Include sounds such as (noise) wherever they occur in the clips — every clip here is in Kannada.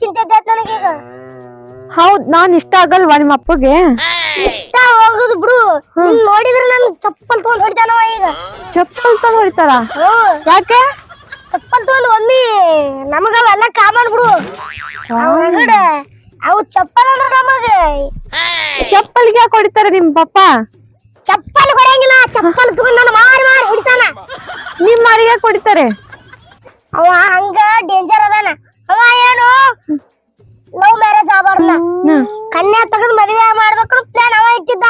ಚಿಂತೆ ನನಗೆ ಈಗ. ಹೌದ್ ನಾನ್ ಇಷ್ಟ ಆಗಲ್ವಾ ನಿಮ್ಮ ಅಪ್ಪಗೆ? ಇಷ್ಟ ಹೋಗುದು ಬಿಡು. ನಿನ್ ನೋಡಿದ್ರೆ ನನ್ ಚಪ್ಪಲ್ ತಗೊಂಡ್ ಹೊಡಿತಾನವ ಈಗ. ಚಪ್ಪಲ್ ತಗೊಂಡ್ ಹೊಡಿತಾರ? ಹ್ಮ್. ಯಾಕೆ? ಚಪ್ಪಲ್ ತಗೊಂಡ್ ಒಮ್ಮಿ ನಮಗ ಅವೆಲ್ಲ ಕಾಮನ್ ಬಿಡು. ಹೊರಗಡೆ ಅವು ಚಪ್ಪಲ್ ಅಂದ್ರ ನಮಗ. ಚಪ್ಪಲ್ಗೆ ಯಾಕೆ ಹೊಡಿತಾರ ನಿಮ್ ಪಪ್ಪ? ಚಪ್ಪಲ್ ಹೊಡೆಯಂಗಿಲ್ಲ. ಚಪ್ಪಲ್ ತಗೊಂಡ್ ನಾನು ಮಾರಿ ಮಾರಿ ಹೊಡಿತಾನ. ನಿಮ್ ಯಾಕೆ ಹೊಡಿತಾರೆ? ಅವ ಹಂಗ ಡೇಂಜರ್ ಅದಾನ. ಅವ ಏನು? ಲವ್ ಮ್ಯಾರೇಜ್ ಆಗ್ಬಾರ್ದ. ಕನ್ಯಾ ತೆಗೆದು ಮದುವೆ ಮಾಡ್ಬೇಕು ಪ್ಲಾನ್ ಅವ ಇಟ್ಟಿದ್ದ.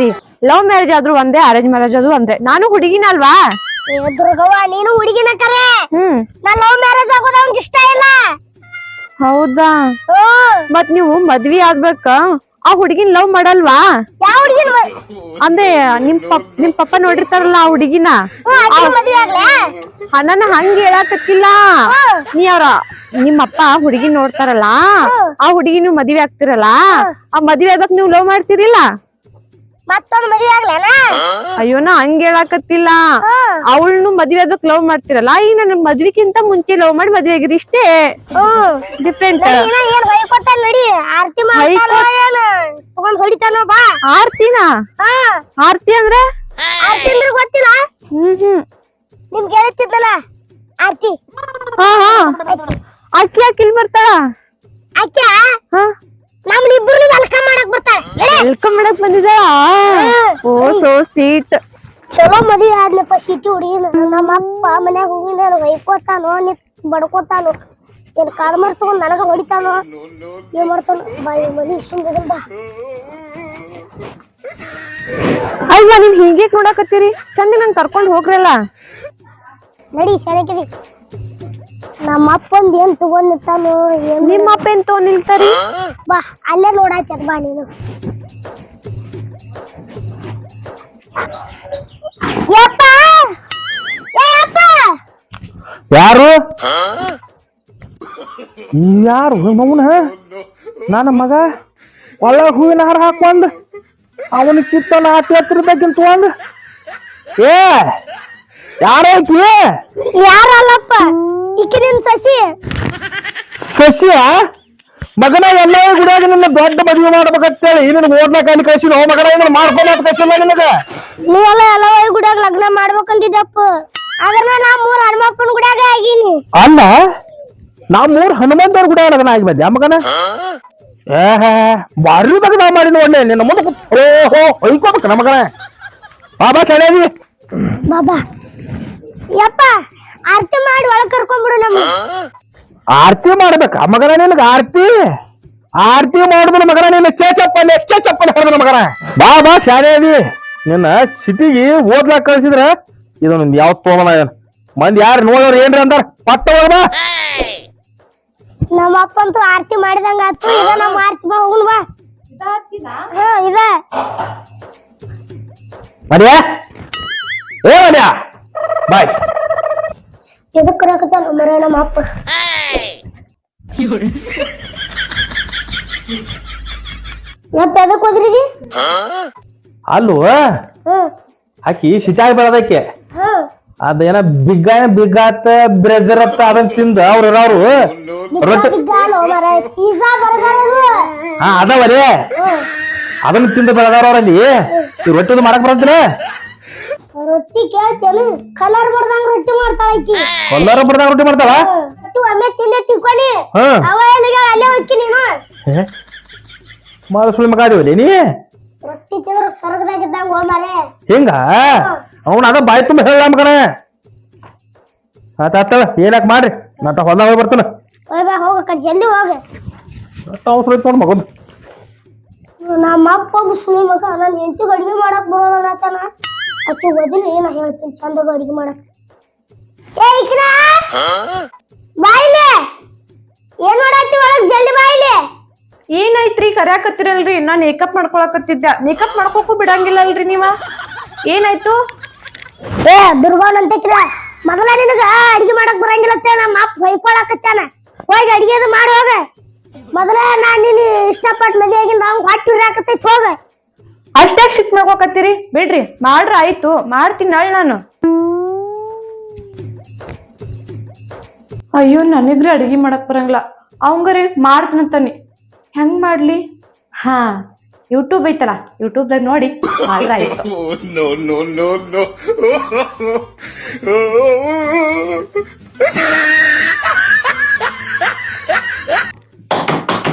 ರೀ ಲವ್ ಮ್ಯಾರೇಜ್ ಆದ್ರೂ ಒಂದೇ ಅರೇಂಜ್ ಮ್ಯಾರೇಜ್ ಆದ್ರೂ ಒಂದೇ. ನಾನು ಹುಡುಗಿನ ಅಲ್ವಾ? ದುರ್ಗವ್ವ ನೀನು ಹುಡುಗಿನ ಕರೆ. ನಾ ಲವ್ ಮ್ಯಾರೇಜ್ ಆಗೋದು ಅವ್ನಿಗೆ ಇಷ್ಟ ಇಲ್ಲ. ಹೌದಾ? ಮತ್ತೆ ಮತ್ ನೀವು ಮದ್ವಿ ಆಗ್ಬೇಕ? ಆ ಹುಡುಗಿನ ಲವ್ ಮಾಡಲ್ವಾ? ಯಾವ ಹುಡುಗಿನ ನಿಮ್ ಪಪ್ ನಿಮ್ ಪಪ್ಪ ನೋಡಿರ್ತಾರಲ್ಲ ಆ ಹುಡುಗಿನ? ನನ್ನ ಹಂಗ ಹೇಳಾಕತ್ತಿಲ್ಲ. ನೀ ಅವ್ರ ನಿಮ್ಮಪ್ಪ ಹುಡುಗಿ ನೋಡ್ತಾರಲ್ಲ ಆ ಹುಡುಗಿನೂ ಮದ್ವೆ ಆಗ್ತಿರಲ್ಲ ಆ ಮದ್ವೆ ಆಗಕ್ ನೀವು ಲವ್ ಮಾಡ್ತಿರಿಲ್ಲ? ಮತ್ತೊಂದು ಮದ್ವೆ ಆಗ್ಲೇನ? ಅಯ್ಯೋ ನಾ ಹಂಗ ಹೇಳಾಕತ್ತಿಲ್ಲ. ಅವಳನ್ನು ಮದ್ವೆ ಅದಕ್ ಲವ್ ಮಾಡ್ತಿರಲ್ಲ ಈಗ ನನ್ನ ಮದ್ವಿಕಿಂತ ಮುಂಚೆ ಲವ್ ಮಾಡಿ ಮದ್ವೆ ಆಗಿರಿ ಇಷ್ಟೇ. ಡಿಫ್ರೆಂಟ್ ಇನ್ನ ಏನ್ ಹೊಯ್ಕೊತಾನ ನಡಿ ಆರ್ತಿ ಮಾಡ್ತಾನೋ ಏನ್? ತಗೊಂಡ್ ಹೊಡಿತಾನೋ ಬಾ. ಆರ್ತಿನ? ಹಾ. ಆರ್ತಿ ಅಂದ್ರೆ? ಆರ್ತಿ ಅಂದ್ರೆ ಗೊತ್ತಿಲ್ಲ? ಹ್ಮ್ ಹ್ಮ್. ನಿಮ್ ಹೇಳ್ತಿದ್ನಲ್ಲ ಆರ್ತಿ. ಹಾ ಹಾ. ಅಕ್ಕಿ ಅಕ್ಕಿ ಇಲ್ಲಿ ಬರ್ತಾಳ? ಅಕ್ಕಿ ಹಾ. ನಮ್ನ ಇಬ್ಬರು ವೆಲ್ಕಮ್ ಮಾಡಕ್ ಬರ್ತಾಳೆ. ವೆಲ್ಕಮ್ ಮಾಡಕ್ ಬಂದಿದ್ದಾಳ ಓ ಸೋ ಸ್ವೀಟ್ ಚಲೋ ಮದುವೆ ಆದ್ನಪ್ಪ ಸಿಟಿ ಹುಡುಗಿನ. ನಮ್ಮ ಅಪ್ಪ ಮನ್ಯಾಗ ಹೋಗಿಂದ ಹೊಯ್ಕೋತಾನೋ ನಿತ್ ಬಡ್ಕೋತಾನೋ ಏನ್ ಕಾಲ್ಮರ್ ತಗೊಂಡ್ ನನಗ ಹೊಡಿತಾನೋ ಏನ್ ಮಾಡ್ತಾನೋ ಬಾಯಿ ಮನಿ ಸುಮ್ಮನೆ ಬಾ. ಅಲ್ವಾ ನೀವ್ ಹೀಗೆ ನೋಡಕತ್ತೀರಿ? ಚಂದ ನನ್ ಕರ್ಕೊಂಡ್ ಹೋಗ್ರಲ್ಲ. ನಡಿ ಸೆನಕಿದಿ ನಮ್ಮ ಅಪ್ಪಂದ್ ಏನ್ ತಗೊಂಡ್ ನಿಂತಾನೋ ನಿಮ್ಮ ಅಪ್ಪ ಏನ್ ತಗೊಂಡ್ ನಿಲ್ತಾರಿ ಬಾ ಅಲ್ಲೇ ನೋಡಾಯ್ತದ ಬಾ ನೀನು. ಯಪ್ಪ! ಏ ಯಪ್ಪ! ಯಾರು? ಯಾರು? ಮೌನ? ನನ್ನ ಮಗ? ಒಳ್ಳೆ ಹೂವಿನ ಹಾರ ಹಾಕೊಂಡ್ ಅವನ ಕಿತ್ತ ನಾಟಿ ಹತ್ತಿರಬೇಕಿಂತ ಒಂದ್ ಏ! ಯಾರೈತಿ ಯಾರಲ್ಲಪ್ಪ? ಈಕಿ ನಿನ್ ಸಸಿ. ಸಸಿಯ? ಮಗನ ಎಲ್ಲ ಗುಡಿಯಾಗ ನಿನ್ನ ದೊಡ್ಡ ಮದುವೆ ಮಾಡ್ಬೇಕಂತೇಳಿ ನಿನ್ನ ಓದ್ಲಾಕ ಅಲ್ಲಿ ಕಳ್ಸಿ ನೋ ಮಗನ ಇದನ್ನ ಮಾಡ್ಕೊಂಡ್ ಕಳ್ಸಿಲ್ಲ ನಿನಗ. ನೀ ಎಲ್ಲ ಗುಡಿಯಾಗ ಲಗ್ನ ಮಾಡ್ಬೇಕಂತಿದ್ದಪ್ಪ ಆದ್ರೆ ನಾ ಮೂರ್ ಹನುಮಪ್ಪನ ಗುಡಿಯಾಗ ಆಗೀನಿ. ಅಲ್ಲ ನಾ ಮೂರ್ ಹನುಮಂತವ್ರ ಗುಡಿಯಾಗ ಲಗ್ನ ಆಗಿ ಬಂದೆ ಮಗನ? ಬಾರಿ ಲಗ್ನ ಮಾಡಿ ನೋಡ್ಲೆ ನಿನ್ನ ಮುಂದೆ ಓಹೋ ಹೊಯ್ಕೋಬೇಕು ನಮ್ಮ ಮಗನ. ಬಾಬಾ ಸಣ್ಣ ಬಾಬಾ ಯಪ್ಪ ಆರತಿ ಮಾಡಿ ಒಳಗ್ ಕರ್ಕೊಂಡ್ಬಿಡು ನಮ್ಮ ಆರತಿ ಮಾಡ್ಬೇಕ? ಮಗನ ನಿನಗ ಆರ್ತಿ? ಆರ್ತಿ ಮಾಡಿದ್ರು ಮಗನ ನಿನ್ನ ಚೇ ಚೇಚಪ್ಪ ಚೇ ಚಪ್ಪಲಿ ಹೊಡೆದ್ರ ಮಗನ. ಬಾ ಬಾ ಶಾಲೆದಿ ನಿನ್ನ ಸಿಟಿಗೆ ಓದ್ಲಾಕ್ ಕಳ್ಸಿದ್ರ ಇದು ನಿಂದ ಯಾವ ತೋಮನ ಏನ್? ಮಂದಿ ಯಾರು ನೋಡೋರು ಏನ್ರಿ ಅಂದ್ರ? ಪಟ್ಟ ಹೋಗ ಬಾ. ನಮ್ಮ ಅಪ್ಪ ಅಂತೂ ಆರತಿ ಮಾಡಿದಂಗ ಆತು. ಇದ ನಮ್ಮ ಆರತಿ. ಬಾ ಹೋಗುನ್ ಬಾ. ಹಾ ಇದ. ಮರ್ಯಾ? ಏ ಮರ್ಯಾ? ಬಾಯ್. ಎದಕ್ ಕರೆಯಕತ್ತಾನ ಮರ ನಮ್ಮ ಅಪ್ಪ. ಯಪ್ಪ ಎದಕ್ ಹೋದ್ರಿದಿ ಅಲ್ಲೂ? ಹ್ಮ್ ಆಕಿ ಶಿಚಾಗಿ ಬೆಳದಕ್ಕೆ ಹ್ಮ್ ಅದೇನ ಬಿಗ್ಗ ಬಿಗ್ಗಾತ ಬ್ರೆಜರ್ ಅತ್ತ ಅದನ್ನ ತಿಂದ ಅವ್ರ ಅವ್ರು ರೊಟ್ಟಿ ಬಿದ್ದಾಲೋ ಮರ ಪಿಜ್ಜಾ ಬರ್ಗರ್ ಅದು ಹಾ ಅದಾವರೇ ಅದನ್ನ ತಿಂದ ಬೆಳದಾರ ಅವ್ರಲ್ಲಿ. ಈ ರೊಟ್ಟಿದು ಮಾಡಕ್ ಬರಂತಿಲ್ಲ ರೊಟ್ಟಿ ಕೇಳ್ತೇನು. ಕಲರ್ ಬಡ್ದಂಗ ರೊಟ್ಟಿ ಮಾಡ್ತಾಳ ಆಕಿ. ಕೊಲ್ಲಾರ ಬರ್ದಾಗ ರೊಟ್ಟಿ ಮಾಡ್ತಾಳ? ರೊಟ್ಟಿ ಒಮ್ಮೆ ತಿಂದೆ ಹ್ಮ್ ಅವ ಅಲ್ಲೇ ಹೋಗ್ತಿ ನೀನು. ಮಾದ ಸುಳಿ ಮಗ ಅದೀವಲ್ಲಿ ನೀ? ರೊಟ್ಟಿ ತಿಂದ್ರ ಸ್ವರ್ಗದಾಗಿದ್ದಂಗ ಹೋ ಮರೆ. ಹಿಂಗ? ಅವನ ಅದ ಬಾಯಿ ತುಂಬ ಹೇಳ ಮಗನ. ಆತ ಆತಳ ಏನಾಕ್ ಮಾಡ್ರಿ? ನಟ ಹೊಲ್ದಾಗ ಹೋಗಿ ಬರ್ತಾನ. ಹೋಯ್ ಬಾ ಹೋಗ ಕಟ್ ಜಲ್ದಿ ಹೋಗ. ನಟ ಅವಸರ ಐತ್ ನೋಡ್ ಮಗಂದು. ನಮ್ಮ ಅಪ್ಪ ಸುಳಿ ಮಗ ನನ್ನ ಹೆಂಡತಿಗೆ ಅಡಿಗೆ ಮಾಡಕ್ ಬರೋಣ ಅಕ್ಕಿ ಓದಿನ ಏನ ಹೇಳ್ತೀನಿ ಚಂದಾಗ ಅಡಿಗೆ ಮಾಡಕ್. ಬಾಯಿಲೆ! ಏನ್ ಮಾಡತ್ತಿ ಒಳಗ್? ಜಲ್ದಿ ಬಾಯಿಲೆ! ಏನಾಯ್ತ್ರಿ ಕರ್ಯಾಕತ್ತಿರಲ್ರಿ? ನಾ ಮೇಕಪ್ ಮಾಡ್ಕೊಳಕತ್ತಿದ್ದ. ಮೇಕಪ್ ಮಾಡ್ಕೋಕು ಬಿಡಂಗಿಲ್ಲಲ್ರಿ ನೀವ? ಏನಾಯ್ತು? ಏ ದುರ್ಗೋನ್ ಅಂತಕ್ರ ಮೊದಲ ನಿನಗ ಅಡಿಗೆ ಮಾಡಕ್ ಬರಂಗಿಲ್ಲತ್ತೆ ನಮ್ಮ ಅಪ್ಪ ಹೊಯ್ಕೊಳಕತ್ತಾನ. ಹೋಗಿ ಅಡಿಗೆ ಅದು ಮಾಡಿ ಹೋಗ. ಮೊದಲ ನಾ ನಿನ್ನ ಇಷ್ಟಪಟ್ಟು ಮದುವೆ ಆಗಿಲ್ಲ ನಾವು ಹೊಟ್ಟು ಉರಿಯಾಕತ್ತೈತಿ ಹೋಗ. ಅಷ್ಟಾಕ್ ಶಿಕ್ ಮಾಡ್ಕೋಕತ್ತೀರಿ ಬಿಡ್ರಿ ಮಾಡ್ರ ಆಯ್ತು ಮಾಡ್ತೀನಿ ನಾಳೆ ನಾನು. ಅಯ್ಯೋ ನನಗ್ರಿ ಅಡಿಗೆ ಮಾಡಕ್ ಬರಂಗಿಲ್ಲ. ಅವಂಗರಿ ಮಾಡ್ತೀನಂತಾನೆ ಹೆಂಗ್ ಮಾಡ್ಲಿ? ಹಾ ಯೂಟ್ಯೂಬ್ ಐತಲ್ಲ ಯೂಟ್ಯೂಬ್ದಾಗ ನೋಡಿ ಮಾಡ್ರ ಆಯ್ತು. (laughs)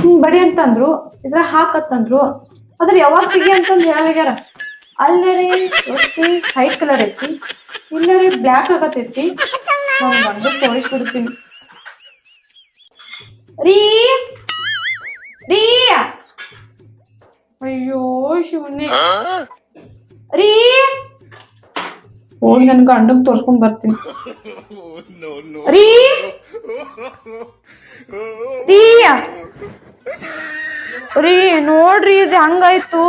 Oh, ಬಡಿ ಅಂತಂದ್ರು ಇದ್ರ ಹಾಕತ್ತಂದ್ರು. ಅದ್ರ ಯಾವಾಗ ಸಿಗಿ ಅಂತಂದ್ ಹೇಳಗ್ಯಾರ ಅಲ್ಲೇ ರೀ ಹೈಟ್ ಕಲರ್ ಐತಿ ಇಲ್ಲೇ ರೀ ಬ್ಲ್ಯಾಕ್ ಆಗತೈತಿ. ನಾನು ಬಂದು ತೋರಿಸ್ಬಿಡ್ತೀನಿ ರೀ ರೀ. ಅಯ್ಯೋ ಶಿವನೇ ರೀ. ಹೋಗಿ ನನ್ ಗಂಡಗ್ ತೋರ್ಸ್ಕೊಂಡ್ ಬರ್ತೀನಿ. (laughs) No. ರೀ. ರೀ ರೀ ನೋಡ್ರಿ ಇದು ಹಂಗಾಯ್ತು?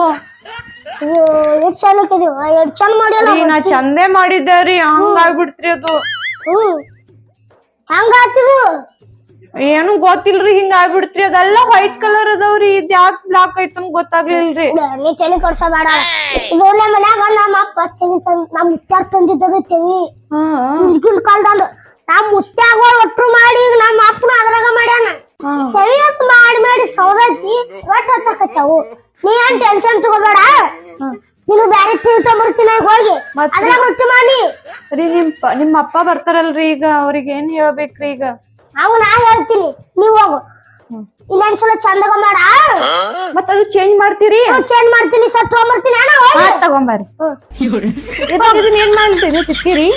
ಎಷ್ಟ್ ಚಂದ ಹಾಕಿದೀವ ಎಷ್ಟ್ ಚಂದ ರೀ ನಾ ಚಂದೇ ಮಾಡಿದ್ದೆ ರೀ ಹಂಗಾಗ್ಬಿಡ್ತ್ರಿ ಅದು. ಹ್ಞೂ ಹೆಂಗ ಹಾಕಿದು ಏನು ಗೊತ್ತಿಲ್ರಿ ಹಿಂಗ ಆಗ್ಬಿಡ್ತ್ರಿ ಅದೆಲ್ಲ ವೈಟ್ ಕಲರ್ ಅದಾವ್ರಿ ಇದ್ ಯಾಕ್ ಬ್ಲಾಕ್ ಐತನ್ ಗೊತ್ತಾಗ್ಲಿಲ್ರಿ. ನೀ ತಲೆ ಕೊಡ್ಸಬೇಡ ಇದು ಒಳ್ಳೆ ಮನ್ಯಾಗ ನಮ್ಮ ಅಪ್ಪ ತೆವಿ ನಮ್ಮ ನಮ್ ಮುಚ್ಚಾರ್ ತಂದಿದ್ದದು ತೆವಿ ಹಾ. ಈಗಿನ ಕಾಲದಂದು. ನಮ್ಮ ಮುಚ್ಚಾಗಳು ಒಟ್ರು ಮಾಡಿ ಈಗ ನಮ್ಮ ಅಪ್ಪನ ಅದ್ರಾಗ ಮಾಡ್ಯಾನ. ಹೊತ್ತು ಮಾಡಿ ಮಾಡಿ ಸೌದತ್ತಿ ಒಟ್ಟು ಹೊತ್ತಕತ್ತಾವು. ನೀ ಏನ್ ಟೆನ್ಷನ್ ತಗೋಬೇಡ. ನೀನು ಬ್ಯಾರೆ ತಿಂತ ಬರ್ತೀನಿ ಹೋಗಿ. ಮತ್ತೆ? ರೊಟ್ಟಿ ಮಾಡಿ. ರೀ ನಿಮ್ ನಿಮ್ಮ ನಿಮ್ ಅಪ್ಪ ಬರ್ತಾರಲ್ರಿ ಈಗ ಅವ್ರಿಗೆ ಏನ್ ಹೇಳ್ಬೇಕ್ರಿ ಈಗ? ಅವ್ ನಾ ಹೇಳ್ತೀನಿ. ನೀವ್ ಹೋಗು. ಇನ್ನೊಂದ್ ಚಲೋ ಚಂದಗ ಮಾಡ. ಮತ್ತ ಅದು ಚೇಂಜ್ ಮಾಡ್ತೀರಿ? ಚೇಂಜ್ ಮಾಡ್ತೀನಿ. ಸತ್ ತಗೊಂಬರ್ತೀನಿ ಅಣ್ಣ ಹೋಗಿ. ತಗೊಂಬರ್ರಿ. ಇದನ್ನ ಏನ್ ಮಾಡ್ತೀರಿ? ತಿಕ್ಕಿರಿ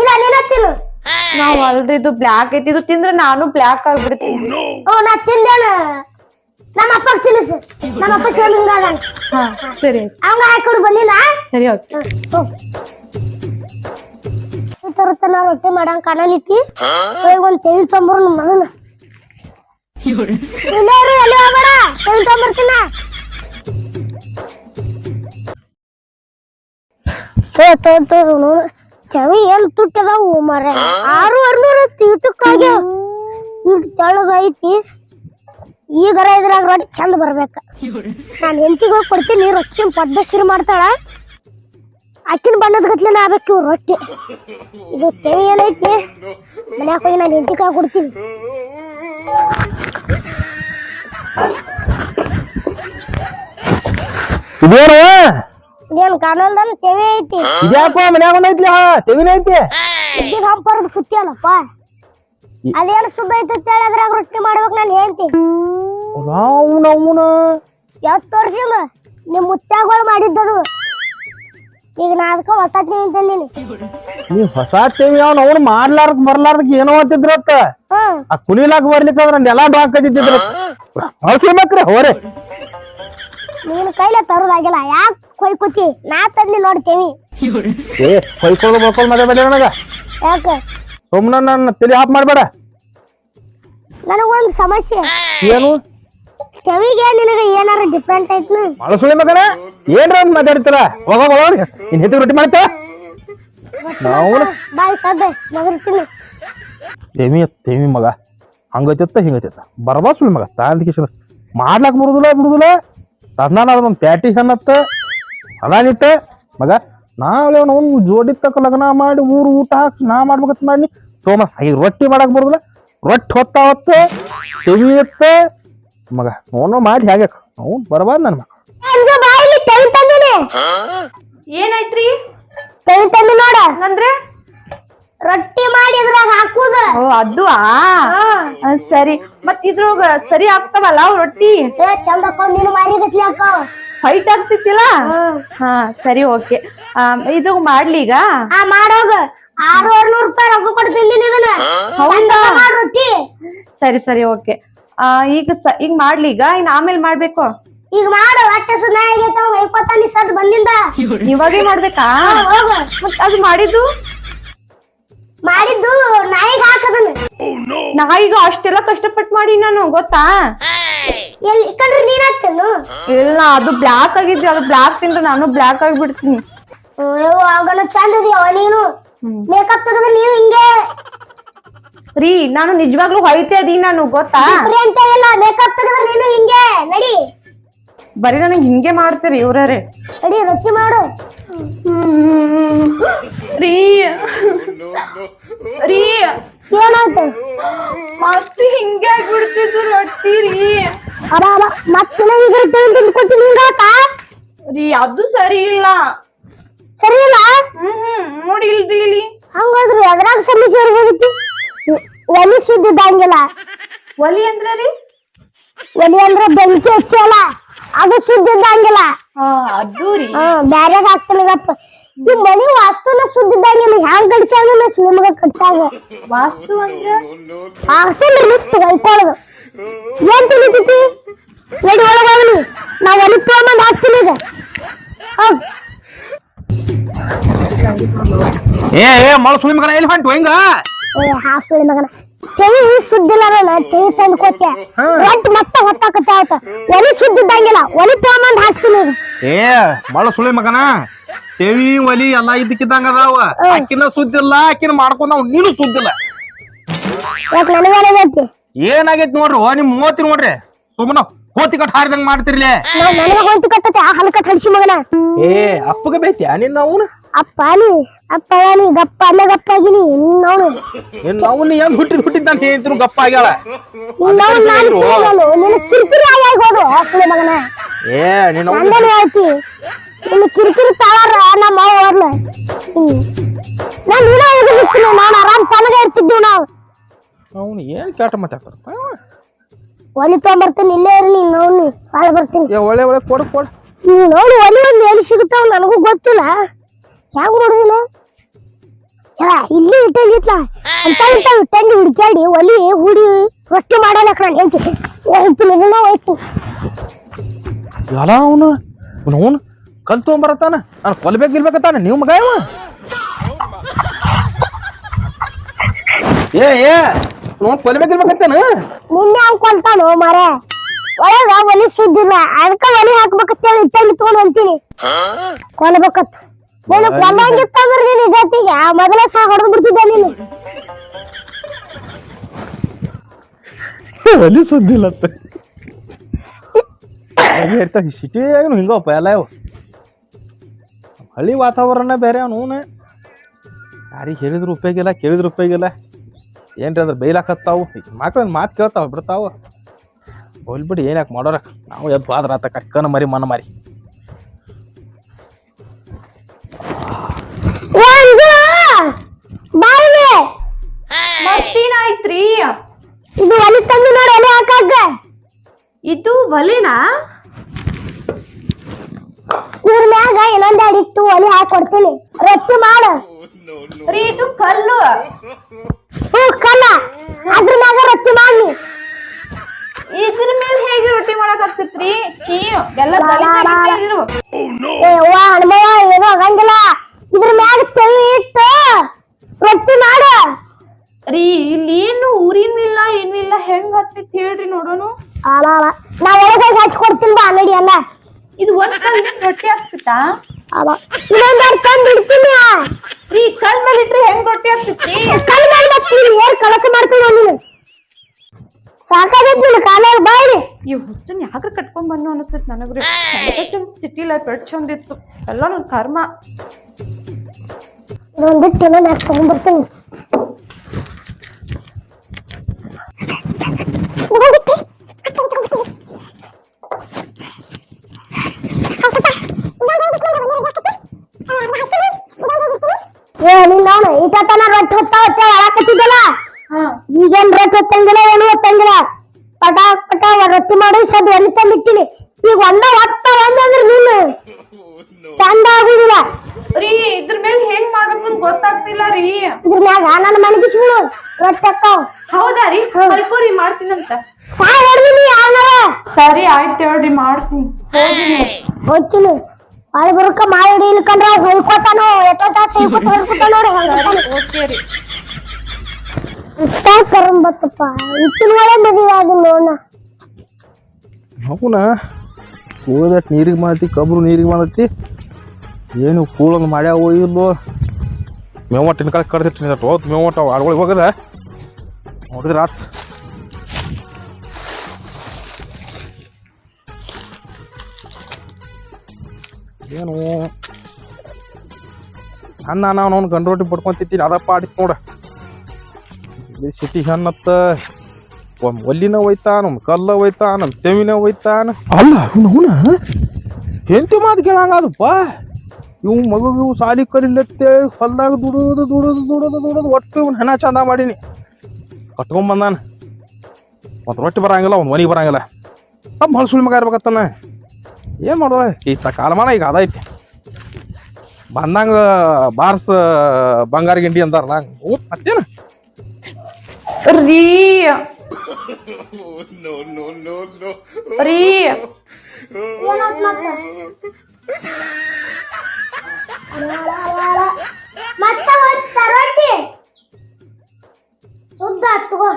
ಇಲ್ಲ ನೀನ ತಿನ್ನು ನಾವ್ ಅಲ್ರಿ ಇದು ಬ್ಲಾಕ್ ಐತಿ. ಇದು ತಿಂದ್ರೆ ನಾನು ಬ್ಲಾಕ್ ಆಗ್ಬಿಡ್ತೀನಿ. ಓ ನಾ ತಿಂದೇನ. ನಮ್ಮ ಅಪ್ಪ ತಿನ್ನಿಸು. ನಮ್ಮ ಅಪ್ಪ ಹಾ ಸರಿ ಅವಂಗ ಹಾಕೊಂಡು ಬಂದಿನ ಸರಿ ಓಕೆ. ತರುತ್ತ ನಾನು ರೊಟ್ಟಿ ಮಾಡಂಗ್ ಕಾಣಲಿಕ್ಕಿ. ಹೋಗಿ ಒಂದ್ ತೆವಿ ತೊಂಬರು ನಮ್ಮ ಮಗನ. ಎಲ್ಲರೂ ಎಲ್ಲಿ ಹೋಗ್ಬೇಡ? ತೆವಿ ತೊಂಬರ್ತೀನ? ತೋ ತೋ ತೋ ನೋಡು ಎಲ್ ತುಟ್ಟದಾವು ಮರ? ಆರು ಅರ್ನೂರ ತೀಟಕ್ಕಾಗಿ ಇಟ್ ತೆಳಗ ಐತಿ. ಈಗರ ಇದ್ರಾಗ ರೊಟ್ಟಿ ಚಂದ ಬರ್ಬೇಕ. ನಾನು ಹೆಂಡತಿಗೆ ಹೋಗಿ ಕೊಡ್ತೀನಿ ರೊಟ್ಟಿ ಪದ್ಧಸಿರಿ ಮಾಡ್ತಾಳ. ಅಕ್ಕಿನ ಬಣ್ಣದ ಗತ್ಲೆನ ಆಗ್ಬೇಕು ಇವ್ರು ರೊಟ್ಟಿ. ಇದು ತೆವಿ ಏನೈತಿ? ಮನ್ಯಾಗ ಹೋಗಿ ನಾನು ಹೆಂಡತಿ ಕೊಡ್ತೀನಿ. ಇದೇನು? ಇದೇನು ಕಾಣಲ್ದನ್ ತೆವಿ ಐತಿ? ಇದ್ಯಾಕೋ ಮನ್ಯಾಗ ಒಂದೈತ್ಲಿ ಹಾ ತೆವಿನ ಐತಿ. ಇದ್ದಿನ ಹಂಪರದ ಕುತ್ತಿಯಲ್ಲಪ್ಪ ಅದೇನು ಸುದ್ದ ಐತಿ ಅಂತ ಹೇಳಿ ಅದ್ರಾಗ ರೊಟ್ಟಿ ಮಾಡ್ಬೇಕು ನಾನು ಹೇಳ್ತಿ. ಅವ್ನ ಅವ್ನ ಎಷ್ಟು ವರ್ಷದ ನಿಮ್ ಮುತ್ಯಾಗಳು ಮಾಡಿದ್ದದು. ಈಗ ನಾ ಅದಕ್ಕ ಹೊಸ ತೆವಿ ತಂದೀನಿ ನೀ ಹೊಸ ತೆವಿ ಅವ್ನ ಅವ್ನು ಮಾಡ್ಲಾರ್ದ ಬರ್ಲಾರ್ದಕ್ ಏನೋ ಅಂತಿದ್ರತ್ತ ಹ್ಮ್ ಆ ಕುಲಿಲಾಕ ಬರ್ಲಿಕ್ಕ ಅಂದ್ರ ನೆಲ ಡಾಕ್ ಕದಿದ್ರ ಅಳ್ಸ್ಕೊಬೇಕ್ರಿ ಹೋರೆ. ನೀನ್ ಕೈಲೇ ತರೋದಾಗಿಲ್ಲ. ಯಾಕೆ ಕೊಯ್ಕೋತಿ ನಾ ತಂದಿ ನೋಡ್ತೇವಿ ಏ ಹೊಯ್ಕೊಳ್ಳು ಬಳ್ಕೊಳ್ಳು ನನಗ. ಯಾಕೆ? ಸುಮ್ನ ನನ್ನ ತಲೆ ಆಫ್ ಮಾಡ್ಬೇಡ. ನನಗೊಂದು ಸಮಸ್ಯೆ. ಏನು? ಕವಿಗೆ ನಿನಗೆ ಏನಾರ ಡಿಫ್ರೆಂಟ್ ಐತ್ನ? ಅಳಸುಳಿ ಮಗನ ಏನ್ರ ಅಂತ ಮಾತಾಡ್ತೀರ? ಹೋಗ ಹೋಗ ಇನ್ ಹೆತ್ತಿ ರೊಟ್ಟಿ ಮಾಡ್ತಾ ನಾವು ಬಾಯ್ ಸದ್ದ ಮಗರ್ತೀನಿ ತೇಮಿ ತೇಮಿ ಮಗ. ಹಂಗೈತಿತ್ತ ಹಿಂಗೈತಿತ್ತ. ಬರ್ಬಾ ಸುಳಿ ಮಗ. ತಾಂದಿಕಿಶನ ಮಾಡ್ಲಾಕ್ ಬರುದಿಲ್ಲ ಬಿಡುದಿಲ್ಲ ತದ್ನಾನ ಅದೊಂದು ಪ್ಯಾಟಿ ಹಣ್ಣತ್ತ ಅದಾನಿತ್ತ? ಮಗ ನಾಳೆ ಅವ್ನು ಜೋಡಿ ತಕ್ಕ ಲಗ್ನ ಮಾಡಿ ಊರು ಊಟ ಹಾಕಿ ನಾ ಮಾಡ್ಬೇಕಂತ ಮಾಡಿ ಸೋಮ ಈಗ ರೊಟ್ಟಿ ಮಾಡಕ್ ಬರುದಿಲ್ಲ. ರೊಟ್ಟಿ ಹೊತ್ತ ಹೊತ್ತ ತೆಗಿಯತ್ತ. ಇತ್ತ ಮಗ ಅವನು ಮಾಡಿ ಹೇಗೆ ಅವ್ನು ಬರ್ಬಾರ್ದು ನನ್ನ ಮಗ. ಏನಾಯ್ತ್ರಿ? ತೆವಿ ತಂದಿ ನೋಡ. ಅಂದ್ರೆ ರೊಟ್ಟಿ ಮಾಡಿ ಇದ್ರಾಗ ಹಾಕುದ. ಓ ಅದು ಆ? ಸರಿ. ಮತ್ ಇದ್ರೊಳಗ ಸರಿ ಆಗ್ತಾವಲ್ಲ ಅವ್ ರೊಟ್ಟಿ? ಏ ಚಂದ ಹಾಕೊಂಡ್ ನೀನು ಮಾರಿ ಗತ್ಲಿ ಹಾಕೋ ಫೈಟ್ ಆಗ್ತಿತ್ತಿಲ್ಲ? ಹಾ. ಸರಿ ಓಕೆ ಇದು ಮಾಡ್ಲಿ ಈಗ? ಆ ಮಾಡೋಗ ಆರು ಆರ್ನೂರು ರೂಪಾಯಿ ರೊಕ್ಕ ಕೊಡ್ತೀನಿ ಇದನ್ನ. ಹೌದಾ? ರೊಟ್ಟಿ ಸರಿ ಸರಿ ಓಕೆ ಆ ಈಗ ಸ- ಈಗ ಮಾಡ್ಲಿ ಈಗ? ಇನ್ ಆಮೇಲೆ ಮಾಡ್ಬೇಕು? ಈಗ ಮಾಡು ಹೊಟ್ಟೆ ಸುಣ್ಣ ಆಗೈತೆ ಇಪ್ಪತ್ತಲ್ಲಿ ಸದ್ ಬಂದಿಂದ. ಇವಾಗೇ ಮಾಡ್ಬೇಕಾ? ಹೋಗ. ಅದು ಮಾಡಿದ್ದು? ಮಾಡಿದ್ದು ನಾಯಿಗೆ ಹಾಕದನು ನಾಯಿಗ ಅಷ್ಟೆಲ್ಲ ಕಷ್ಟಪಟ್ಟು ಮಾಡಿ ನಾನು ಗೊತ್ತಾ? ಎಲ್ಲಿ ಕಂಡ್ರೆ ನೀನ್ ಹಾಕ್ತೇನು? ಇಲ್ಲ ಅದು ಬ್ಲಾಕ್ ಆಗಿದ್ರಿ ಅದು ಬ್ಲಾಕ್ ತಿಂದ್ರೆ ನಾನು ಬ್ಲಾಕ್ ಆಗಿಬಿಡ್ತೀನಿ. ಅವಾಗನ ಚಂದ ಇದೀಯವ ನೀನು. ಮೇಕಪ್ ತೆಗೆದ್ರೆ ನೀವು ಹಿಂಗೆ. ರೀ ನಾನು ನಿಜವಾಗ್ಲೂ ಹೊಯ್ತೆ ಅದೀನಿ ನಾನು ಗೊತ್ತಾ? ಅಂತ ಇಲ್ಲ ಮೇಕಪ್ ತೆಗೆದ್ರೆ ನೀನು ಹಿಂಗೆ. ನಡಿ. ಬರೀ ನನಗೆ ಹಿಂಗೆ ಮಾಡ್ತೀರಿ ಇವ್ರೇ ನಡಿ ರೊಟ್ಟಿ ಮಾಡು. ರೀ. ರೀ ಏನಾಯ್ತು ಮಸ್ತ್ ಹಿಂಗೆ ಬಿಡ್ತಿದ್ರು ರೊಟ್ಟಿ ರೀ. ಅರ ಅರ ಮತ್ತೆ ಈಗ ತಿಂದ್ಕೊತೀನಿ ಹಿಂಗಾತ ರೀ ಅದು ಸರಿ ಇಲ್ಲ. ಸರಿ ಇಲ್ಲ? ಹ್ಮ್ ಹ್ಮ್ ನೋಡಿ ಇಲ್ಲಿ. ಹಂಗಾದ್ರೆ ಎದ್ರಾಗ ಸಮಸ್ಯೆ ಇರ್ಬೋದಿತ್ತು ಒಲಿ ಸುದ್ದಿದ್ದಂಗಿಲ್ಲ? ಒಲಿ ಅಂದ್ರೆ ರೀ? ಒಲಿ ಅಂದ್ರೆ ಬೆಂಕಿ ಹಚ್ಚಲ್ಲ? ಅದು ಸುದ್ದಿದ್ದಂಗಿಲ್ಲ. ಹಾ ಅದು ರೀ. ಹಾ ಬ್ಯಾರೆಗ್ ಈ ಮನಿ ವಾಸ್ತುನ ಸುದ್ದಿದ್ದಂಗಿಲ್ಲ ಹ್ಯಾಂಗ್ ಕಡ್ಸಾಗ ಸುಮ್ಮಗ ಕಡ್ಸಾಗ ವಾಸ್ತು ಅಂದ್ರ? ವಾಸ್ತು ನಿತ್ತು ಕೈಕೊಳ್ಳೋದು ಏನ್ ತಿಳಿತೈತಿ ನಡಿ ಒಳಗಾಗಲಿ. ನಾವ್ ಒಲಿ ತೊಗೊಂಬಂದ್ ಹಾಕ್ತೀನಿ ಈಗ ಏ ಏ ಮಳ ಸುಳಿ ಮಗನ ಎಲ್ಲಿ ಹೊಂಟು ಹಿಂಗ. ಏ ಹಾಸ್ಳಿ ಮಗನ. ತೆವಿ ಸುದ್ದಿಲ್ಲ ನಾನು ತೆವಿ ತಂದು ಕೊಟ್ಟೆ. ಒಟ್ಟು ಮತ್ತೆ ಹೊತ್ತಾಕತ್ತಾವತ್ತ ಒಲಿ ಸುದ್ದಿದ್ದಂಗಿಲ್ಲ ಒಲಿ ತೊಗೊಂಬಂದ್ ಹಾಕ್ತೀನಿ ಏ ಬಾಳ ಸುಳಿ ಮಗನ. ತೆವಿ ಒಲಿ ಎಲ್ಲಾ ಇದ್ದಕ್ಕಿದ್ದಂಗ ಅದಾವ. ಆಕಿನ ಸುದ್ದಿಲ್ಲ ಆಕಿನ ಮಾಡ್ಕೊಂಡವ್ ನೀನು ಸುದ್ದಿಲ್ಲ ಯಾಕೆ ನನಗೇನಾಗೈತಿ ಏನಾಗೈತಿ ನೋಡ್ರಿ ಓ ನಿಮ್ ಮೂವತ್ತಿ ನೋಡ್ರಿ. ಸುಮ್ಮನ ಕೋತಿ ಕಟ್ ಹಾರಿದಂಗ ಮಾಡ್ತಿರ್ಲಿ. ನಾವ್ ನನಗ ಹೊಂಟು ಕಟ್ಟತೆ ಆ ಹಲ್ಕಟ್ ಹಡಿಸಿ ಮಗನ. ಏ ಅಪ್ಪಗ ಬೇತಿ ನಿನ್ನ ಅವನು? ಅಪ್ಪ ನೀ ಅಪ್ಪ ನೀ ಗಪ್ಪ ಅಲ್ಲ ಗಪ್ಪ ಆಗಿನಿ ನಿನ್ನ ಅವನು ಏನ್ ಹುಟ್ಟಿದ್ ಹುಟ್ಟಿದ್ದ ಅಂತ ಹೇಳ್ತಿರು ಗಪ್ಪ ಆಗ್ಯಾಳ. ನಾನು ಕೇಳಲು ನಿನ್ನ ಕಿರಿಕಿರಿ ಆಗಿ ಹೋದು ಮಗನ. ಏ ನಿನ್ನ ಅವ್ನು ನಂದನ್ ಹೇಳ್ತಿ ನಿನ್ನ ಕಿರಿಕಿರಿ ತಾಳಾರ ನಮ್ಮ ಅವ್ವ ಹೋದ್ಲು ನಾನ್ ನೀನ ಹೋಗಿರ್ತೀನಿ ನಾನು ಆರಾಮ್ ತನಗ ಇರ್ತಿದ್ದೀವಿ ನಾವು. ಅವನು ಏನ್ ಒಲಿ ತೊಗೊಂಬರ್ತೀನಿ ಇಲ್ಲೇ ಇರಿ ನೀನು ಅವ್ನು ಹಾಳು ಬರ್ತೀನಿ. ಒಳ್ಳೆ ಒಳ್ಳೆ ಕೊಡು ಕೊಡು. ನೀನು ನೋಡಿ ಒಲಿ ಒಂದು ಎಲ್ಲಿ ಸಿಗುತ್ತಾವ ನನಗೂ ಗೊತ್ತಿಲ್ಲ. ಹೆಂಗ್ ನೋಡುದಿನ ಇಲ್ಲಿ ಇಟ್ಟಂಗಿತ್ಲ ಅಂತ ಇಂತ ಇಟ್ಟಂಗಿ ಹುಡ್ಕ್ಯಾಡಿ ಒಲಿ ಹುಡಿ ರೊಟ್ಟಿ ಮಾಡಲ್ಲ ಕಣ ಹೇಳ್ತೀನಿ ಹೇಳ್ತೀನಿ ನಿನ್ನ ಹೋಯ್ತೀನಿ ಎಲ್ಲ ಅವನು? ಅವನು? ಕಲ್ ತೊಗೊಂಬರತ್ತಾನ? ನಾನು ಕೊಲ್ಬೇಕು ಗಿಲ್ಬೇಕತ್ತಾನ ನೀವು ಮಗ ಇವ? ಏ ಏ ನೋಡ್ ಕೊಲ್ಬೇಕು ಗಿಲ್ಬೇಕತ್ತಾನ ನಿನ್ನೆ ಅವ್ನು ಕೊಂತಾನು ಮರ ಒಳಗ ಒಲಿ ಸುದ್ದಿಲ್ಲ. ಅದಕ್ಕ ಒಲಿ ಹಾಕ್ಬೇಕಂತೇಳಿ ಇಟ್ಟಂಗಿ ತಗೊಂಡ್ ಅಂತೀನಿ ಕೊಲ್ಬೇಕತ್ ನೀನು ಕೊಲ್ಲಂಗಿತ್ತಂದ್ರ ನೀನು ಜೊತೆಗೆ. ಮೊದಲೇ ಸಹ ಹೊಡೆದು ಬಿಡ್ತಿದ್ದೆ ನೀನು? (laughs) ಒಲಿ ಸುದ್ದಿಲ್ಲ ಇರ್ತಾವ ಸಿಟಿಯಾಗನು ಹಿಂಗಪ್ಪ ಎಲ್ಲ ಇವು ಹಳ್ಳಿ ವಾತಾವರಣ ಬೇರೆ ಅವನು ಯಾರಿಗೆ ಹೇಳಿದ್ರು ಉಪಯೋಗ ಇಲ್ಲ ಕೇಳಿದ್ರು ಉಪಯೋಗ ಇಲ್ಲ. ಏನ್ರಿ ಅಂದ್ರೆ ಬೈಲಾಕತ್ತಾವು ಮಕ್ಳನ್ನ ಮಾತು ಕೇಳ್ತಾವ ಬಿಡ್ತಾವ. ಹೋಲ್ಬಿಡಿ ಏನ್ಯಾಕೆ ಮಾಡೋರ? ನಾವು ಎದ್ದು ಆದ್ರ ಆತ ಕಕ್ಕನ ಮರಿ ಮನ ಮರಿ. ಇದು ಒಲಿ ತಂದು ನೋಡಿ ಒಲಿ ಹಾಕಾಕ. ಇದು ಒಲಿನಾ? ಇವ್ರ ಮ್ಯಾಗ ಇನ್ನೊಂದ್ ಎರಡು ಇಟ್ಟು ಒಲಿ ಹಾಕಿ ಕೊಡ್ತೀನಿ. ರೊಟ್ಟಿ ಮಾಡು. ರೀ ಇದು ಕಲ್ಲು. ಹ್ಞೂ ಕಲ್ಲ. ಅದ್ರ ಮ್ಯಾಗ ರೊಟ್ಟಿ ಮಾಡಿ ನನಗ್ರಿ. ಸಿಟಿ ಲೈಫ್ ಎಷ್ಟು ಚಂದ ಇತ್ತು. ಎಲ್ಲ ನನ್ನ ಕರ್ಮ. ಒಂದಿಟ್ಟು ಇನ್ನೊಂದು ಬರ್ತೀನಿ. ತಗೊಂಡ್ಬರ್ತೀನಿ ಏ ನಿನ್ನ ಅವನು ಈಟತನ ರೊಟ್ಟಿ ಹೊತ್ತಾವ ಹೊತ್ತೆ ಒಳಕತ್ತಿದ್ದಲ್ಲ ಹಾ. ಈಗೇನ್ ರೊಟ್ಟಿ ಹೊತ್ತಂಗಿಲ್ಲ ಏನು ಹೊತ್ತಂಗಿಲ್ಲ? ಪಟಾ ಪಟಾ ರೊಟ್ಟಿ ಮಾಡಿ ಸದ್ ಎಲ್ಲಿ ತಂದಿಟ್ಟಿನಿ ಈಗ ಒಂದ ಹೊತ್ತ ಒಂದಂದ್ರೆ ನೀನು ಚಂದ ಆಗುದಿಲ್ಲ ರೀ ಇದ್ರ ಮೇಲೆ ಹೆಂಗ್ ಮಾಡ್ಬೇಕು ಅಂತ ಗೊತ್ತಾಗ್ತಿಲ್ಲ ರೀ ಇದ್ರ ಮ್ಯಾಗ ನನ್ನ ಮನಗಿಸ್ಬಿಡು ರೊಟ್ಟಿ ಅಕ್ಕಾವ್ ಹೌದಾ ರೀ ಕಲ್ಕೋರಿ ಮಾಡ್ತೀನಂತ ಸಾ ಹೊಡ್ದಿನಿ ಯಾವನಾರ ಸರಿ ಆಯ್ತು ಹೇಳ್ರಿ ಮಾಡ್ತೀನಿ. ಹೋಗ್ತೀನಿ. ಅಲ್ಲಿ ಬರಕ ಮಾಡಿ ಇಲ್ಕಂದ್ರ ಹೊಯ್ಕೋತಾನೋ ಎಷ್ಟೋ ತಾಸ ಹೊಯ್ಕೋತ ಹೊಯ್ಕೋತ ನೋಡಿ. ಇಷ್ಟ ಕರಂಬತ್ತಪ್ಪ ಇತ್ತಿನ ಒಳ್ಳೆ ಮದುವೆ ಆಗಿ ನೋಡ ಅವನ ಕೂದಟ್ ನೀರಿಗೆ ಮಾಡತಿ ಕಬ್ರು ನೀರಿಗೆ ಮಾಡತಿ? ಏನು ಕೂಳೊಂದು ಮಾಡ್ಯಾವ ಇಲ್ಲೋ ಮೇವಟ್ಟಿನ ಕಾಲ ಕಡ್ದಿಟ್ಟಿನ ಹೋತ್ ಮೇವಟ್ಟ ಆಡ್ಗಳಿಗೆ ಹೋಗದ? ನೋಡಿದ್ರೆ ಆತ್. ಏನು? ಅನ್ನ ನಾವು ಅವ್ನು ಗಂಡು ರೊಟ್ಟಿ ಪಡ್ಕೊಂತಿದ್ದೀನಿ ಅದಪ್ಪ ಆಡಿತ್ ನೋಡ. ಸಿಟಿ ಹೆಣ್ಣತ್ತ. ಒಮ್ಮೆ ಒಲ್ಲಿನ ಒಯ್ತಾನ ಕಲ್ಲ ಒಯ್ತಾನ ತೆವಿನ ಒಯ್ತಾನ. ಅಲ್ಲ ಅವನ ಹೆಂಡತಿ ಮಾತು ಕೇಳಂಗಾದಪ್ಪ ಇವ್ ಮಗು ಇವು ಸಾಲಿ ಕಲಿಲತ್ತೆ ಹೊಲ್ದಾಗ ದುಡೋದು ದುಡೋದು ದುಡೋದು ದುಡೋದು ಒಟ್ಟು ಇವ್ನ ಹೆಣ ಚಂದ ಮಾಡೀನಿ. ಕಟ್ಕೊಂಬಂದಾನ ಒಂದು ರೊಟ್ಟಿ ಬರಂಗಿಲ್ಲ ಒಂದು ಮನೆಗೆ ಬರಂಗಿಲ್ಲ. ನಮ್ಮ ಹೊಲಸುಳಿ ಮಗ ಇರ್ಬೇಕತ್ತಾನ. ಏನು ಮಾಡೋದ? ಈತ ಕಾಲಮಾನ ಈಗ ಅದೈತಿ ಬಂದಂಗ ಬಾರ್ಸ್ ಬಂಗಾರ ಗಿಂಡಿ ಅಂದಾರ ನಂಗೆ ಓ ಮತ್ತೇನು? ರೀ. ರೀ. ಮತ್ತ. ಸುದ್ದ ತಗೋ.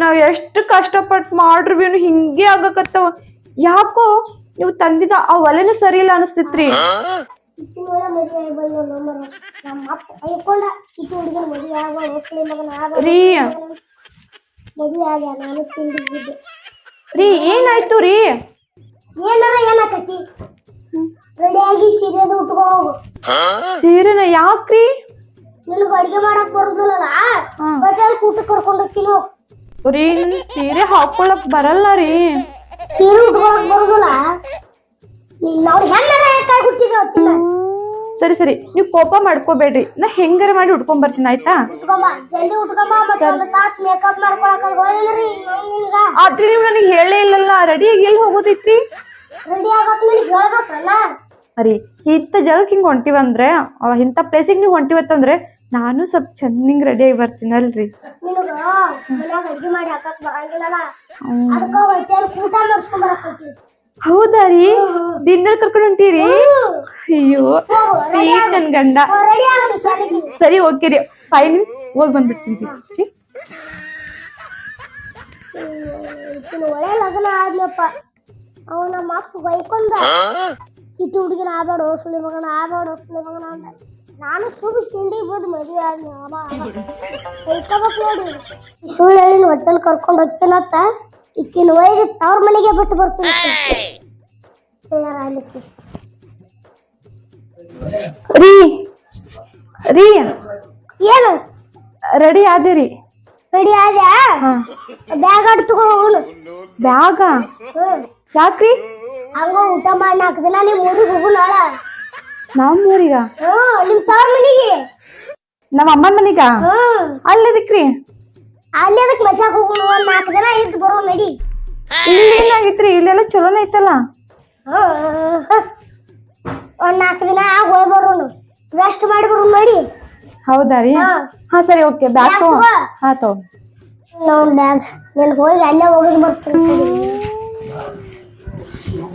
ನಾವ್ ಎಷ್ಟು ಕಷ್ಟಪಟ್ಟು ಮಾಡ್ರಿ ಹಿಂಗೆ ಆಗಕತ್ತವ. ಯಾಕೋ ನೀವು ತಂದಿದ ಆ ಒಲೆನೂ ಸರಿ ಇಲ್ಲ ಅನಿಸ್ತಿತ್ರಿ. ರೀ. ರೀ ಏನಾಯ್ತು ರೀ? ಏನಾರ ಏನಾಕತಿ ರೆಡಿಯಾಗಿ ಸೀರೆದು ಉಟ್ಕೋ ಹೋಗು. ಸೀರೆನ ಯಾಕ್ರಿ? ನಿನಗೆ ಅಡಿಗೆ ಮಾಡಕ್ ಬರುದಿಲ್ಲ. ಹೋಟೆಲ್ ಊಟಕ್ಕೆ ಕರ್ಕೊಂಡು ಹೋಗ್ತೀನಿ? ಹೋಗು. ರೀ ನನ್ ಸೀರೆ ಹಾಕೊಳಕ್ ಬರಲ್ಲ ರೀ. ಸೀರೆ ಉಟ್ಕೊಳಕ್ ಬರುದಿಲ್ಲ ನೀನ್ ಅವ್ರು ಹೆಣ್ಣರ ಯಾಕಾಗಿ ಹುಟ್ಟಿದ ಗೊತ್ತಿಲ್ಲ. ಸರಿ ಸರಿ ನೀವು ಕೋಪ ಮಾಡ್ಕೋಬೇಡ್ರಿ. ನಾ ಹೆಂಗಾರ ಮಾಡಿ ಉಟ್ಕೊಂಡ್ ಬರ್ತೀನಿ ಆಯ್ತಾ? ಉಟ್ಕೊಂಬ ಜಲ್ದಿ ಉಟ್ಕೊಂಬ ಮತ್ತೆ ಒಂದು ತಾಸ್ ಮೇಕಪ್ ಮಾಡ್ಕೊಳಕ್ ಹೋಗಿದ್ರಿ ನಿನಗ. ಆದ್ರೆ ನೀವು ನನಗೆ ಹೇಳೇ ಇಲ್ಲಲ್ಲ ರೆಡಿಯಾಗಿ ಎಲ್ಲಿ ಹೋಗೋದೈತ್ರಿ? ರೆಡಿ ಆಗಕ್ ಹೇಳ್ಬೇಕಲ್ಲ. ಅರಿ ಇಂಥ ಜಾಗಕ್ಕೆ ಹಿಂಗೆ ಹೊಂಟಿವಂದ್ರೆ ಅವ ಇಂಥ ಪ್ಲೇಸಿಗೆ ನೀವು ಹೊಂಟಿವತ್ತಂದ್ರೆ ನಾನು ಸ್ವಲ್ಪ ಚಂದಿಂಗ್ ರೆಡಿಯಾಗಿ ಬರ್ತೀನಲ್ರಿ ನಿನಗ ಮನ್ಯಾಗ ಅಡ್ಗೆ ಮಾಡಿ ಹಾಕಕ್ ಬರಂಗಿಲ್ಲಲ್ಲ? ಅದಕ್ಕ ಹೋಟೆಲ್ ಊಟ ಮಾಡಿಸ್ಕೊಂಡ್ ಬರಕ್ ಹೊಂಟಿವಿ. ಹೌದಾ ರೀ? ಡಿನ್ನರ್ ಕರ್ಕೊಂಡು ಹೊಂಟೀರಿ? ಅಯ್ಯೋ ಸ್ವೀಟ್ ನನ್ ಗಂಡ. ರೆಡಿ ಆಗಲಿ ಶಾಲೆಗೆ ಸರಿ. ಓಕೆ ರೀ. ಫೈವ್ ನಿಮಿಷ ಹೋಗಿ ಬಂದ್ಬಿಡ್ತೀನಿ ರೀ. ಈಕಿನ ಒಳ್ಳೆ ಲಗ್ನ ಆದ್ಲಪ್ಪ ಅವ ನಮ್ಮ ಅಪ್ಪ ಬೈಕೊಂಡ. ಇಟ್ಟು ಹುಡುಗಿನ ಆಬೇಡ ಸುಳಿ ಮಗನ ಆಬೇಡ ಸುಳಿ ಮಗನ ಅಂದ ನಾನು ಸುಳ್ಳು ತಿಂಡಿ ಬಂದು ಮದುವೆ ಆದ್ನಿ ಅವ ಬೈಕೋಬೇಕು ನೋಡಿ. ಸುಳ್ಳು ಹೇಳಿ ಹೊಟ್ಟೆಲ್ ಕರ್ಕೊಂಡು ಹೋಗ್ತೇನತ್ತ ಈಕಿನ ಒಯ್ದು ತವ್ರ ಮನೆಗೆ ಬಿಟ್ಟು ಬರ್ತೀನಿ. ತಯಾರಾಗ್ಲಿಕ್ಕೆ ರೀ! ರೀ! ಏನು? ರೆಡಿ ಆದಿರಿ. ರೆಡಿ ಆದ್ಯಾ? ಬ್ಯಾಗ್ ಅಡ್ ತಗೋ ಹೋಗುನು ಬ್ಯಾಗ? ಯಾಕ್ರಿ? ಹಂಗ ಊಟ ಮಾಡಿ ನಾಲ್ಕು ದಿನ ನೀವು ಊರಿಗೆ ಹೋಗು ನಾಳ. ನಮ್ಮ ಊರಿಗ ಹ್ಮ್ ನಿಮ್ಮ ತವ್ರ ಮನೆಗೆ? ನಮ್ಮ ಅಮ್ಮನ ಮನಿಗ? ಹ್ಮ್ ಅಲ್ಲದಕ್ರಿ? ಅಲ್ಲಿ ಅದಕ್ಕೆ ಮಸಾಕ್ ಹೋಗುನು ಒಂದ್ ನಾಲ್ಕು ದಿನ ಇದ್ದು ಬರೋ ನಡಿ. ಇಲ್ಲಿ ಏನಾಗಿತ್ರಿ ಇಲ್ಲೆಲ್ಲ ಚಲೋನೇ ಐತಲ್ಲ. ಒಂದ್ ನಾಲ್ಕು ದಿನ ಆಗ ಹೋಗಿ ಬರೋನು ರೆಸ್ಟ್ ಮಾಡಿ ಬರೋ ನಡಿ. ಹೌದಾ ರೀ? ಹಾ. ಹಾ ಸರಿ ಓಕೆ. ಬ್ಯಾಗ್ ಬ್ಯಾಗ್ ತಗೋ. ತಗೋ. ಹಾ ತಗೋ. ನೋಡ್ ಬ್ಯಾಗ್. ನಾನು ಹೋಗಿ ಅಲ್ಲೇ ಹೋಗಿ ಬರ್ತೀನಿ.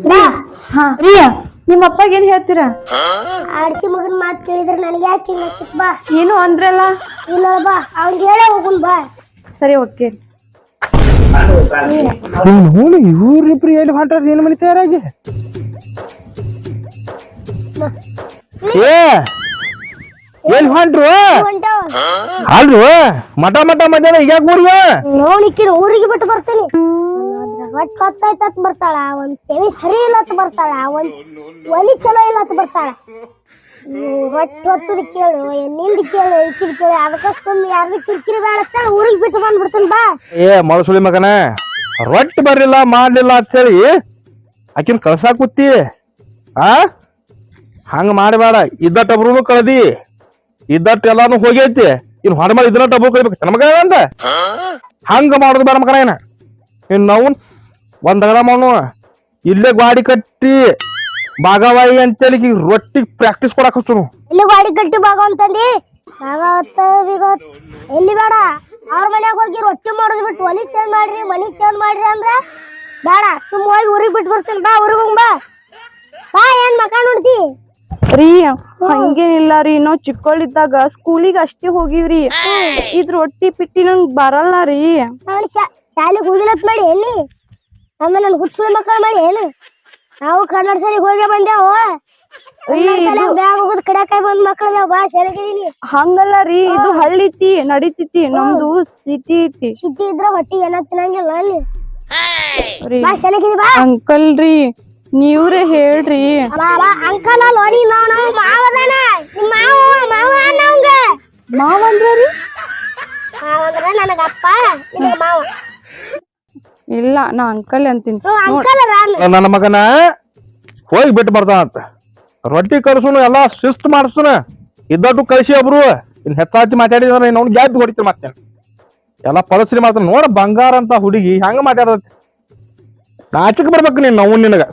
ಬಾ ಹಾ. ರೀ ನಿಮ್ಮ ಅಪ್ಪಗೆ ಏನ್ ಹೇಳ್ತೀರಾ? ಆಡ್ಸಿ ಮಗನ್ ಮಾತು ಕೇಳಿದ್ರೆ ನನಗೆ ಯಾಕೆ ಬಾ. ಏನು ಅಂದ್ರಲ್ಲ? ಇಲ್ಲ ಬಾ ಅವ್ನಿಗೆ ಹೇಳೇ ಹೋಗುನ್ ಬಾ. ಸರಿ ಓಕೆ. ನೋಡಿ ಇವ್ರಿಬ್ರು ಎಲ್ಲಿ ಹೊಂಟಾರ ನಿನ್ನ ಮನೆ ತಯಾರಾಗಿ? ಏ ಎಲ್ಲಿ ಹೊಂಟ್ರು? ಅಲ್ರು ಮಠ ಮಠ ಮಧ್ಯಾಹ್ನ ಈಗ ಊರಿಗೆ? ನೋಡಿಕ್ಕಿನ ಊರಿಗೆ ಬಿಟ್ಟು ಬರ್ತೀನಿ. ಹೊಟ್ಟೆ ಹೊತ್ತಾಯ್ತತ್ ಬರ್ತಾಳ ಒಂದ್ ತೆವಿ ಸರಿ ಇಲ್ಲತ್ ಬರ್ತಾಳ ಒಂದ್ ಒಲಿ ಚಲೋ ಇಲ್ಲತ್ ಬರ್ತಾಳ. ಹೊಟ್ಟ ಹೊತ್ತದ ಕೇಳು ನಿಂದ ಕೇಳು ಇಕ್ಕಿದ ಕೇಳು ಅದಕ್ಕ ಸುಮ್ಮನೆ ಯಾರ್ದು ಕಿರಿಕಿರಿ ಬೇಡ ಊರಿಗೆ ಬಿಟ್ಟು ಬಂದ್ಬಿಡ್ತೀನಿ ಬಾ. ಏ ಮಳಸುಳಿ ಮಗನ ರೊಟ್ಟಿ ಬರ್ಲಿಲ್ಲ ಮಾಡ್ಲಿಲ್ಲ ಅಂತೇಳಿ ಆಕಿನ ಕಳ್ಸಾಕ್ ಕೂತಿ. ಆ? ಹಂಗ ಮಾಡಬೇಡ ಇದ್ದ ಒಬ್ರು ಕಳ್ದಿ ಇದ್ದಟ್ಟು ಎಲ್ಲಾನು ಹೋಗೈತಿ ಇನ್ ಹೊರ ಮಾಡಿ ಇದನ್ನ ಟಬ್ರು ಕಳಿಬೇಕು ನಮಗ ಹಂಗ ಮಾಡುದು ಬೇಡ ಮಗನ ಏನ ಇನ್ ನಾವು ಒಂದ್ ಮಾಡು ಇಲ್ಲೇ ಗಾಡಿ ಕಟ್ಟಿ ಭಾಗವಾಯಿ ಅಂತೇಳಿ ಈಗ ರೊಟ್ಟಿ ಪ್ರಾಕ್ಟೀಸ್ ಕೊಡಕ್ ಹಚ್ಚು ಎಲ್ಲಿ ಗಾಡಿ ಕಟ್ಟಿ ಭಾಗ ಅಂತಂದಿ? ಭಾಗವತ್ತ ಬಿಗವತ್ ಎಲ್ಲಿ ಬೇಡ. ಅವ್ರ ಮನ್ಯಾಗ ಹೋಗಿ ರೊಟ್ಟಿ ಮಾಡೋದು ಬಿಟ್ಟು ಒಲಿ ಚೇಂಜ್ ಮಾಡ್ರಿ ಮನಿ ಚೇಂಜ್ ಮಾಡ್ರಿ ಅಂದ್ರ ಬೇಡ. ಸುಮ್ಮ ಹೋಗಿ ಊರಿಗೆ ಬಿಟ್ಟು ಬರ್ತೀನಿ. ಬಾ ಊರಿಗೆ ಹೋಗ್ ಬಾ. ಬಾ ಏನ್ ಮಕ ನೋಡ್ತಿ? ರೀ ಹಂಗೇನಿಲ್ಲ ರೀ. ನಾವ್ ಚಿಕ್ಕವಳಿದ್ದಾಗ ಸ್ಕೂಲಿಗೆ ಅಷ್ಟೇ ಹೋಗಿವ್ರಿ. ಇದ್ ರೊಟ್ಟಿ ಪಿಟ್ಟಿ ನಂಗೆ ಬರಲ್ಲ ರೀ. ಶಾಲೆಗೆ ಹೋಗಿಲತ್ ಮಾಡಿ ಎಲ್ಲಿ? ಆಮೇಲೆ ನನ್ ಹುಚ್ಚು ಮಕ್ಕಳು ಮಾಡಿ ಏನು? ನಾವು ಕನ್ನಡ ಶಾಲೆಗೆ ಹೋಗಿ ಬಂದೇವು. ಬ್ಯಾಗ್ ಹೋಗೋದ್ ಕಡೆಕಾಯಿ ಬಂದ್ ಮಕ್ಕಳು ಬಾ ಶಾಲೆಗೆ ಹಂಗಲ್ಲ ರೀ ಇದು ಹಳ್ಳಿ ಐತಿ ನಡಿತೈತಿ ನಮ್ದು ಸಿಟಿ ಐತಿ. ಸಿಟಿ ಇದ್ರ ಹೊಟ್ಟಿಗೆ ಏನ ತಿನ್ನಂಗಿಲ್ಲ ಅಲ್ಲಿ. ರೀ ಬಾ ಶಾಲೆಗೆ ಬಾ. ಅಂಕಲ್ ರೀ ನೀವ್ರೇ ಹೇಳ್ರಿ. ಬಾ ಬಾ ಅಂಕಲ್ ಅಲ್ಲ ನೋಡಿ ನಾವು ನಾವು ಮಾವ ಅದಾನ ನಿಮ್ಮ ಮಾವ ಮಾವ ನಮ್ಗ ಮಾವ ಅಂದ್ರ ರೀ ಅಂದ್ರ ನಿನಗ ಮಾವ. ಇಲ್ಲ ನಾ ಅಂಕಲ್ ಅಂತೀನಿ. ನನ್ನ ಮಗನ ಹೋಗಿ ಬಿಟ್ಟು ಬರ್ತಾನಂತ ರೊಟ್ಟಿ ಕರ್ಸುನು ಎಲ್ಲಾ ಶಿಸ್ತು ಮಾಡಿಸುನ ಇದ್ದಟ್ಟು ಕಳಿಸಿ ಒಬ್ರು. ಇಲ್ಲಿ ಹೆಚ್ಚಾತಿ ಮಾತಾಡಿದ್ರೆ ಅವ್ನು ಜಾತಿ ಹೊಡಿತೀನಿ ಮಾತಾಡ ಎಲ್ಲ ಪಳಸ್ರಿ ಮಾತ್ರ ನೋಡ ಬಂಗಾರ ಅಂತ ಹುಡುಗಿ ಹೆಂಗ ಮಾತಾಡತ್ತೆ ನಾಚಕ್ ಬರ್ಬೇಕು ನೀನ್ ನಾವು ನಿನಗ.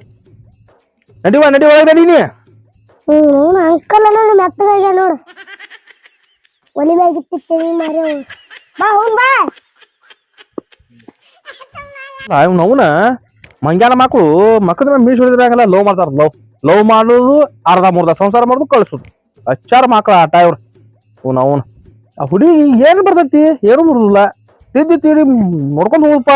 ನಡಿವ ನಡಿವ ನಡೀನಿ ಅಂಕಲ್ ಅನ್ನೋ ಮೆತ್ತಗಾಗ್ಯ ನೋಡು ಒಲಿ ಮ್ಯಾಗ ಇಟ್ಟಿರ್ತೀವಿ ಮಾರಿ ಬಾ ಹೋಗ್ ಬಾ. ಅವ್ನ ಅವನ ಮಂಗ್ಯಾನ ಮಕ್ಕಳು ಮಕ್ಕಳ ಮೇಲೆ ಮೀಸ್ ಲವ್ ಮಾಡ್ತಾರ. ಲವ್ ಲವ್ ಮಾಡೋದು ಅರ್ಧ ಮೂರ್ಧ ಸಂಸಾರ ಮಾಡೋದು ಕಳಿಸೋದು. ಹಚ್ಚಾರ ಮಕ್ಕಳ ಆಟ ಇವ್ರು. ಹ್ಞೂ ಅವನು. ಆ ಹುಡುಗಿ ಏನು ಬರ್ತೈತಿ? ಏನು ಬರುದಿಲ್ಲ. ತಿದ್ದಿ ತಿಡಿ ನೋಡ್ಕೊಂಡು ಹೋಗಪ್ಪ